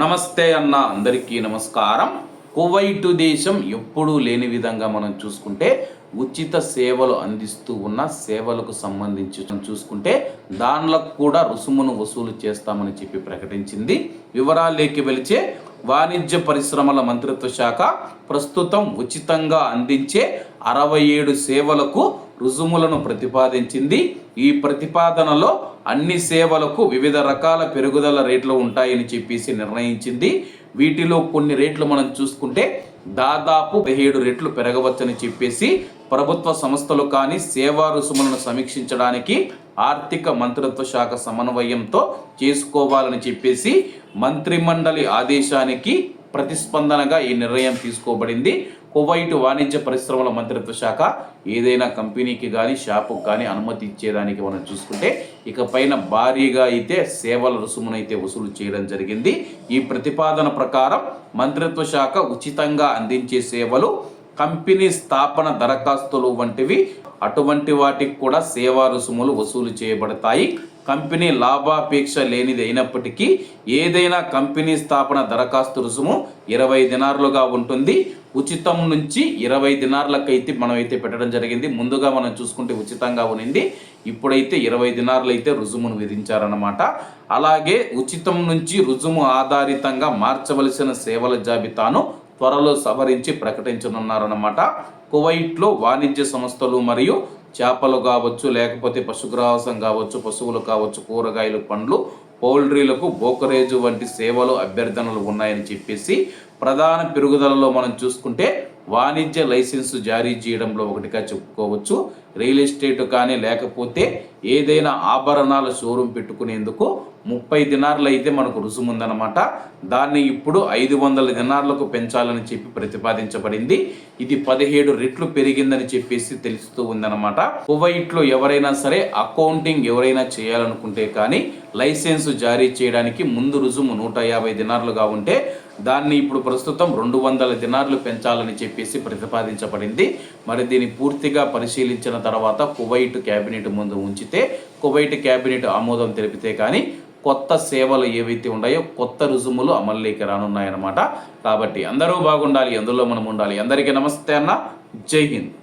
నమస్తే అన్న అందరికీ నమస్కారం. కువైటు దేశం ఎప్పుడూ లేని విధంగా మనం చూసుకుంటే ఉచిత సేవలు అందిస్తూ ఉన్న సేవలకు సంబంధించి చూసుకుంటే దానిలకు కూడా రుసుమును వసూలు చేస్తామని చెప్పి ప్రకటించింది. వివరాలేకి వెలిచే వాణిజ్య పరిశ్రమల మంత్రిత్వ శాఖ ప్రస్తుతం ఉచితంగా అందించే అరవై ఏడు సేవలకు రుజుములను ప్రతిపాదించింది. ఈ ప్రతిపాదనలో అన్ని సేవలకు వివిధ రకాల పెరుగుదల రేట్లు ఉంటాయని చెప్పేసి నిర్ణయించింది. వీటిలో కొన్ని రేట్లు మనం చూసుకుంటే దాదాపు పదిహేడు రెట్లు పెరగవచ్చని చెప్పేసి ప్రభుత్వ సంస్థలు కానీ సేవా రుసుములను సమీక్షించడానికి ఆర్థిక మంత్రిత్వ శాఖ సమన్వయంతో చేసుకోవాలని చెప్పేసి మంత్రిమండలి ఆదేశానికి ప్రతిస్పందనగా ఈ నిర్ణయం తీసుకోబడింది. కువైట్ వాణిజ్య పరిశ్రమల మంత్రిత్వ శాఖ ఏదైనా కంపెనీకి కానీ షాపుకి కానీ అనుమతి ఇచ్చేదానికి మనం చూసుకుంటే ఇక పైన భారీగా అయితే సేవల రుసుమునైతే వసూలు చేయడం జరిగింది. ఈ ప్రతిపాదన ప్రకారం మంత్రిత్వ శాఖ ఉచితంగా అందించే సేవలు కంపెనీ స్థాపన దరఖాస్తులు వంటివి అటువంటి వాటికి కూడా సేవా రుసుములు వసూలు చేయబడతాయి. కంపెనీ లాభాపేక్ష లేనిది అయినప్పటికీ ఏదైనా కంపెనీ స్థాపన దరఖాస్తు రుసుము ఇరవై దినార్లుగా ఉంటుంది. ఉచితం నుంచి ఇరవై దినార్లకైతే మనం అయితే పెట్టడం జరిగింది. ముందుగా మనం చూసుకుంటే ఉచితంగా ఉన్నింది. ఇప్పుడైతే ఇరవై దినార్లు అయితే రుజుమును విధించారన్నమాట. అలాగే ఉచితం నుంచి రుజుము ఆధారితంగా మార్చవలసిన సేవల జాబితాను త్వరలో సవరించి ప్రకటించనున్నారన్నమాట. కువైట్లో వాణిజ్య సంస్థలు మరియు చేపలు కావచ్చు లేకపోతే పశుగ్రాసం కావచ్చు పశువులు కావచ్చు కూరగాయలు పండ్లు పౌల్ట్రీలకు బోకరేజు వంటి సేవలు అభ్యర్థనలు ఉన్నాయని చెప్పేసి ప్రధాన పెరుగుదలలో మనం చూసుకుంటే వాణిజ్య లైసెన్స్ జారీ చేయడంలో ఒకటిగా చెప్పుకోవచ్చు. రియల్ ఎస్టేట్ కానీ లేకపోతే ఏదైనా ఆభరణాల షోరూమ్ పెట్టుకునేందుకు ముప్పై దినార్లు అయితే మనకు రుసుముందనమాట దాన్ని ఇప్పుడు ఐదు వందల దినార్లకు పెంచాలని చెప్పి ప్రతిపాదించబడింది. ఇది పదిహేడు రెట్లు పెరిగిందని చెప్పేసి తెలుస్తూ ఉందన్నమాట. కువైట్లో ఎవరైనా సరే అకౌంటింగ్ ఎవరైనా చేయాలనుకుంటే కానీ లైసెన్స్ జారీ చేయడానికి ముందు రుజుము నూట యాభై దినార్లుగా ఉంటే దాన్ని ఇప్పుడు ప్రస్తుతం రెండు వందల దినార్లు పెంచాలని చెప్పేసి ప్రతిపాదించబడింది. మరి దీన్ని పూర్తిగా పరిశీలించిన తర్వాత కువైట్ క్యాబినెట్ ముందు ఉంచితే కువైట్ క్యాబినెట్ ఆమోదం తెలిపితే కానీ కొత్త సేవలు ఏవైతే ఉన్నాయో కొత్త రుజుములు అమల్లోకి రానున్నాయన్నమాట. కాబట్టి అందరూ బాగుండాలి అందులో మనం ఉండాలి. అందరికీ నమస్తే అన్న. జై హింద్.